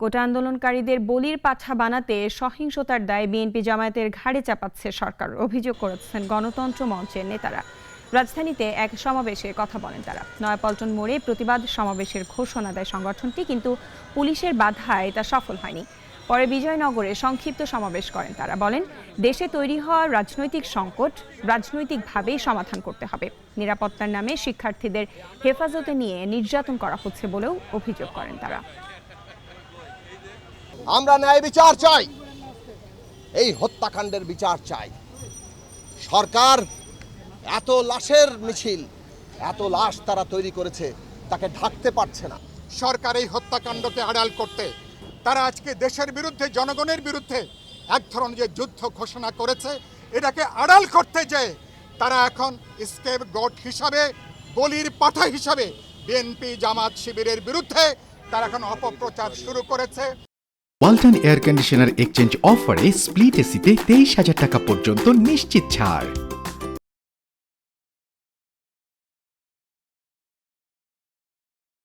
কোটা আন্দোলনকারীদের বলির পাছা বানাতে সহিংসতার দায় বিএনপি জামায়াতের ঘাড়ে চাপাচ্ছে সরকার, অভিযোগ করেছেন গণতন্ত্র মঞ্চের নেতারা। রাজধানীতে এক সমাবেশে কথা বলেন তারা। নয়াপল্টন মোড়ে প্রতিবাদ সমাবেশের ঘোষণা দেয় সংগঠনটি, কিন্তু পুলিশের বাধায় তা সফল হয়নি। পরে বিজয়নগরে সংক্ষিপ্ত সমাবেশ করেন তারা। বলেন, দেশে তৈরি হওয়া রাজনৈতিক সংকট রাজনৈতিকভাবেই সমাধান করতে হবে। নিরাপত্তার নামে শিক্ষার্থীদের হেফাজতে নিয়ে নির্যাতন করা হচ্ছে বলেও অভিযোগ করেন তারা। আমরা ন্যায় বিচার চাই। এই হত্যাকাণ্ডের বিচার চাই। সরকার এত লাশের মিছিল, এত লাশ তারা তৈরি করেছে, তাকে ঢাকতে পারছে না। সরকার এই হত্যাকাণ্ডকে আড়াল করতে, তারা আজকে দেশের বিরুদ্ধে, জনগণের বিরুদ্ধে এক ধরনের যে যুদ্ধ ঘোষণা করেছে, এটাকে আড়াল করতে যে তারা এখন স্কেপ গট হিসাবে, বলির পাঠা হিসাবে বিএনপি জামাত শিবিরের বিরুদ্ধে তারা এখন অপপ্রচার শুরু করেছে। ওয়ালটন এয়ার কন্ডিশনার এক্সচেঞ্জ অফারে স্প্লিট এসিতে তেইশ হাজার টাকা পর্যন্ত নিশ্চিত ছাড়।